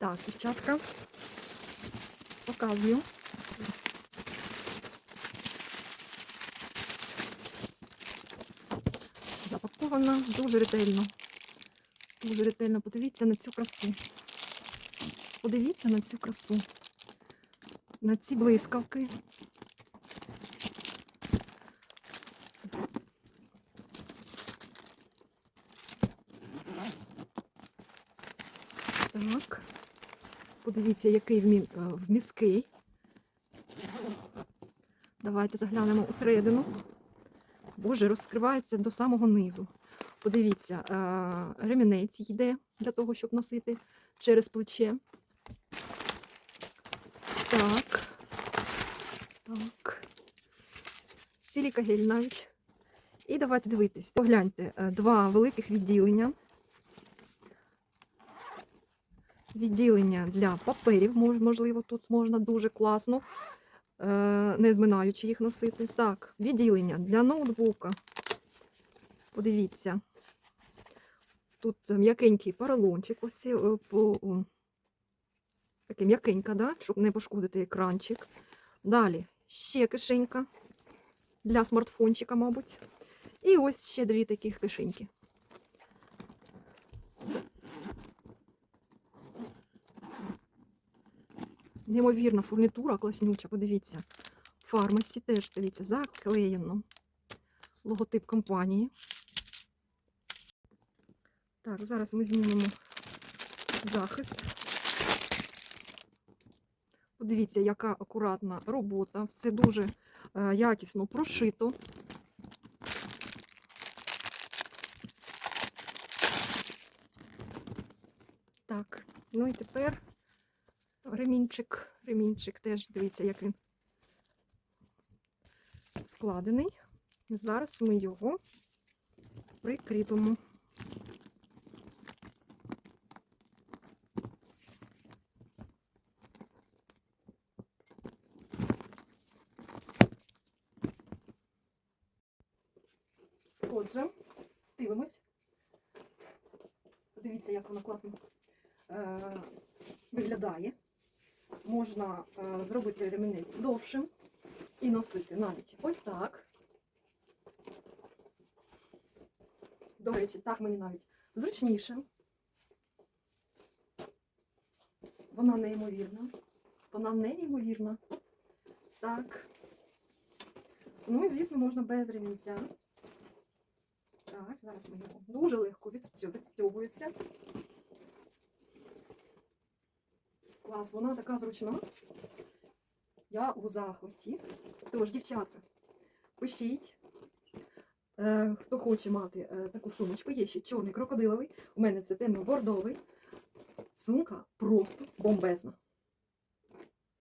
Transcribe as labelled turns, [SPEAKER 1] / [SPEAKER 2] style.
[SPEAKER 1] Так, дівчатка. Показую. Запакована дуже ретельно. Дуже ретельно. Подивіться на цю красу. Подивіться на цю красу. На ці блискавки. Так. Подивіться, який е. Давайте заглянемо усередину. Боже, розкривається до самого низу. Подивіться, е, ремінець йде для того, щоб носити через плече. Так. Так. Сілікагель навіть. І давайте дивитись. Погляньте, е, два великих відділення. Відділення для паперів, можливо, тут можна дуже класно, е, не зминаючи їх носити. Так, відділення для ноутбука. Подивіться. Тут м'якенький поролончик, ось е, по, о, такий м'якенька, да? щоб не пошкодити екранчик. Далі ще кишенька для смартфончика, мабуть. І ось ще дві таких кишеньки. Неймовірна фурнітура класнюча, подивіться. Фармасі теж, дивіться, заклеєно. Логотип компанії. Так, зараз ми знімемо захист. Подивіться, яка акуратна робота. Все дуже е, якісно прошито. Так, ну і тепер ремінчик. Ремінчик теж, дивіться, як він складений. Зараз ми його прикріпимо. Отже, дивимось. Подивіться, як воно класно е, виглядає. Можна е, зробити ремінець довшим і носити навіть ось так. До речі, так мені навіть зручніше. Вона неймовірна. Вона неймовірна. Так. Ну і, звісно, можна без ремінця. Так, зараз ми його дуже легко відстю- Клас, вона така зручна. Я у захваті. Тож, дівчатка, пишіть. Е, хто хоче мати е, таку сумочку, є ще чорний крокодиловий. У мене це темно-бордовий. Сумка просто бомбезна.